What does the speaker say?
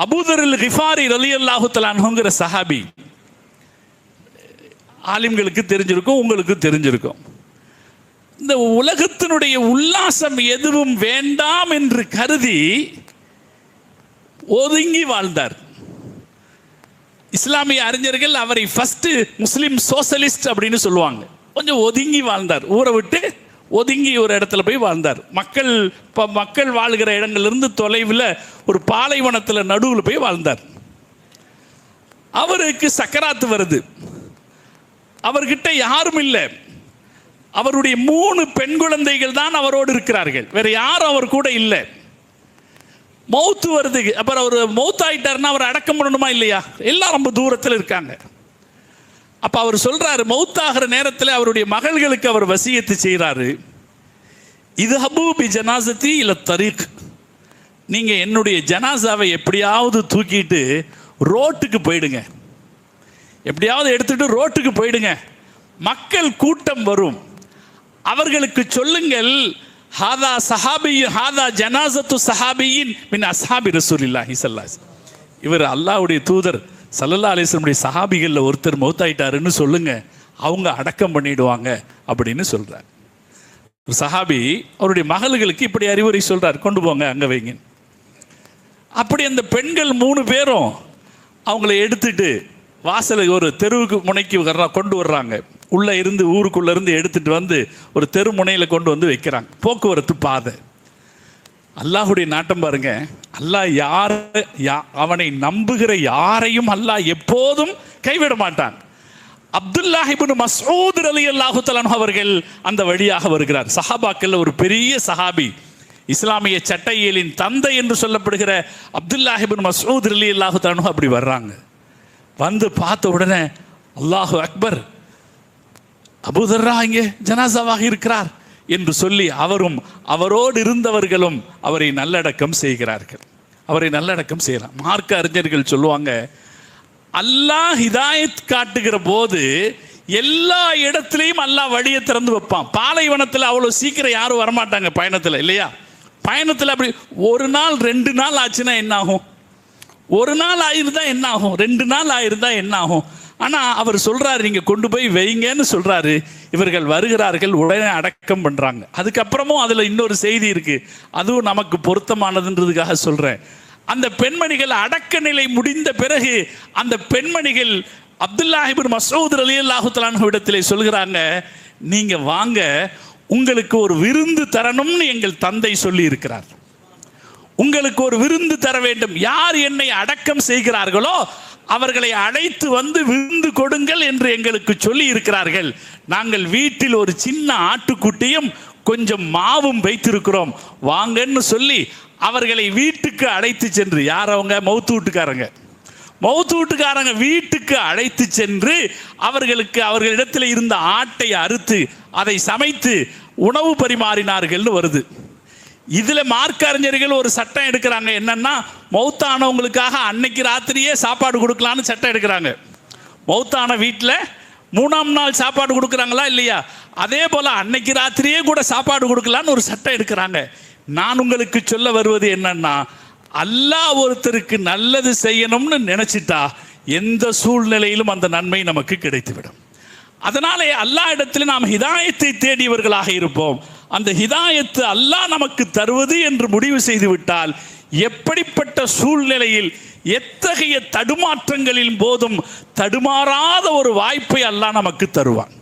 அபூதரில் ஹிஃபாரி ரலி அல்லாஹுத்தலான்ங்கிற சஹாபி. ஆலிம்களுக்கு தெரிஞ்சிருக்கும் உங்களுக்கு தெரிஞ்சிருக்கும். இந்த உலகத்தினுடைய உல்லாசம் எதுவும் வேண்டாம் என்று கருதி ஒதுங்கி வாழ்ந்தார். இஸ்லாமிய அறிஞர்கள் அவரை ஃபஸ்ட்டு முஸ்லீம் சோசலிஸ்ட் அப்படின்னு சொல்லுவாங்க. கொஞ்சம் ஒதுங்கி வாழ்ந்தார். ஊரை விட்டு ஒதுங்கி ஒரு இடத்துல போய் வாழ்ந்தார். மக்கள் இப்போ மக்கள் வாழ்கிற இடங்கள்லேருந்து தொலைவில் ஒரு பாலைவனத்தில் நடுவில் போய் வாழ்ந்தார். அவருக்கு சக்கராத்து வருது. அவர்கிட்ட யாரும் இல்லை. அவருடைய மூணு பெண் குழந்தைகள் தான் அவரோடு இருக்கிறார்கள். வேற யாரும் அவர் கூட இல்லை. மௌத்து வருது. அப்புறம் அவர் மௌத் ஆயிட்டாருன்னா அவர் அடக்கம் பண்ணணுமா இல்லையா? எல்லாம் ரொம்ப தூரத்தில் இருக்காங்க. அப்போ அவர் சொல்கிறாரு மௌத்தாகிற நேரத்தில் அவருடைய மகள்களுக்கு அவர் வசியத்து செய்கிறாரு இது ஹபூபி ஜனாசத்தி இல்லை தரீக். நீங்கள் என்னுடைய ஜனாசாவை எப்படியாவது தூக்கிட்டு ரோட்டுக்கு போயிடுங்க. எப்படியாவது எடுத்துட்டு ரோட்டுக்கு போயிடுங்க. மக்கள் கூட்டம் வரும். அவர்களுக்கு சொல்லுங்கள் ஹாதா சஹாபி ஹாதா ஜனாசத்து சஹாபியின் மின் அஸ்ஹாபி ரசூலில்லாஹி ஸல்லல்லாஹு இவர் அல்லாஹ்வுடைய தூதர் சல்லல்லா அலிஸ்லமுடைய சஹாபிகளில் ஒருத்தர் மௌத்தாயிட்டாருன்னு சொல்லுங்க. அவங்க அடக்கம் பண்ணிடுவாங்க அப்படின்னு சொல்கிறார் சஹாபி அவருடைய மகள்களுக்கு இப்படி அறிவுரை சொல்கிறார் கொண்டு போங்க அங்கே வைங்க. அப்படி அந்த பெண்கள் மூணு பேரும் அவங்கள எடுத்துட்டு வாசலை ஒரு தெருவுக்கு முனைக்கு வர்றா கொண்டு வர்றாங்க. உள்ளே இருந்து ஊருக்குள்ளே இருந்து எடுத்துட்டு வந்து ஒரு தெரு முனையில் கொண்டு வந்து வைக்கிறாங்க. போக்குவரத்து பாதை. அல்லாஹுடைய நாட்டம் பாருங்க. அல்லாஹ் யார் யா- அவனை நம்புகிற யாரையும் அல்லாஹ் எப்போதும் கைவிட மாட்டான். அப்துல்லாஹிபின் மசூத் அலி அல்லாஹு அவர்கள் அந்த வழியாக வருகிறார். சஹாபாக்கள் ஒரு பெரிய சஹாபி. இஸ்லாமிய சட்டையியலின் தந்தை என்று சொல்லப்படுகிற அப்துல்லாஹிபின் மசூத் அலி அல்லாஹு அப்படி வர்றாங்க. வந்து பார்த்த உடனே அல்லாஹு அக்பர் அபுதர்ரா இங்கே ஜனாசாவாக இருக்கிறார் என்று சொல்லி அவரும் அவரோடு இருந்தவர்களும் அவரை நல்லடக்கம் செய்கிறார்கள். அவரை நல்லடக்கம் செய்யலாம். மார்க்க அறிஞர்கள் சொல்லுவாங்க அல்லாஹ் ஹிதாயத் காட்டுகிற போது எல்லா இடத்துலையும் அல்லாஹ் வழியை திறந்து வைப்பான். பாலைவனத்தில் அவ்வளோ சீக்கிரம் யாரும் வரமாட்டாங்க பயணத்தில் இல்லையா? பயணத்தில் அப்படி ஒரு நாள் ரெண்டு நாள் ஆச்சுன்னா என்ன ஆகும் ஒரு நாள் ஆயிருந்தா என்ன ஆகும் ரெண்டு நாள் ஆயிருந்தா என்ன ஆகும் அவர் சொல்கிறாரு நீங்கள் கொண்டு போய் வைங்கன்னு சொல்கிறாரு இவர்கள் வருகிறார்கள் உடனே அடக்கம் பண்ணுறாங்க அதுக்கப்புறமும் அதில் இன்னொரு செய்தி இருக்குது அதுவும் நமக்கு பொருத்தமானதுன்றதுக்காக சொல்கிறேன் அந்த பெண்மணிகள் அடக்க நிலை முடிந்த பிறகு அந்த பெண்மணிகள் அப்துல்லாஹிபின் மசூத் அலி அல்லாஹுத்தலான் இடத்திலே சொல்கிறாங்க நீங்க வாங்க உங்களுக்கு ஒரு விருந்து தரணும்னு எங்கள் தந்தை சொல்லி இருக்கிறார் உங்களுக்கு ஒரு விருந்து தர வேண்டும். யார் என்னை அடக்கம் செய்கிறார்களோ அவர்களை அழைத்து வந்து விருந்து கொடுங்கள் என்று எங்களுக்கு சொல்லி இருக்கிறார்கள் நாங்கள் வீட்டில் ஒரு சின்ன ஆட்டுக்குட்டியும் கொஞ்சம் மாவும் வைத்திருக்கிறோம். வாங்கன்னு சொல்லி அவர்களை வீட்டுக்கு அழைத்து சென்று யார் அவங்க? மௌத்து வீட்டுக்காரங்க. மௌத்து வீட்டுக்காரங்க வீட்டுக்கு அழைத்து சென்று அவர்களுக்கு அவர்களிடத்தில் இருந்த ஆட்டை அறுத்து அதை சமைத்து உணவு பரிமாறினார்கள்னு வருது. இதில் மார்க்க அறிஞர்கள் ஒரு சட்டம் எடுக்கிறாங்க. என்னன்னா மௌத்தானவங்களுக்காக அன்னைக்கு ராத்திரியே சாப்பாடு கொடுக்கலான்னு சட்டம் எடுக்கிறாங்க. மௌத்தான வீட்டில் மூணாம் நாள் சாப்பாடு கொடுக்குறாங்களா இல்லையா? அதே போல அன்னைக்கு ராத்திரியே கூட சாப்பாடு கொடுக்கலான்னு ஒரு சட்டம் எடுக்கிறாங்க. நான் உங்களுக்கு சொல்ல வருவது என்னன்னா அல்லாஹ் ஒருத்தருக்கு நல்லது செய்யணும்னு நினைச்சிட்டா எந்த சூழ்நிலையிலும் அந்த நன்மை நமக்கு கிடைத்துவிடும். அதனாலே அல்லா இடத்துல நாம் ஹிதாயத்தை தேடியவர்களாக இருப்போம். அந்த ஹிதாயத்து அல்லாஹ் நமக்கு தருவது என்று முடிவு செய்து விட்டால் எப்படிப்பட்ட சூழ்நிலையில் எத்தகைய தடுமாற்றங்களின் போதும் தடுமாறாத ஒரு வாய்ப்பை அல்லாஹ் நமக்கு தருவான்.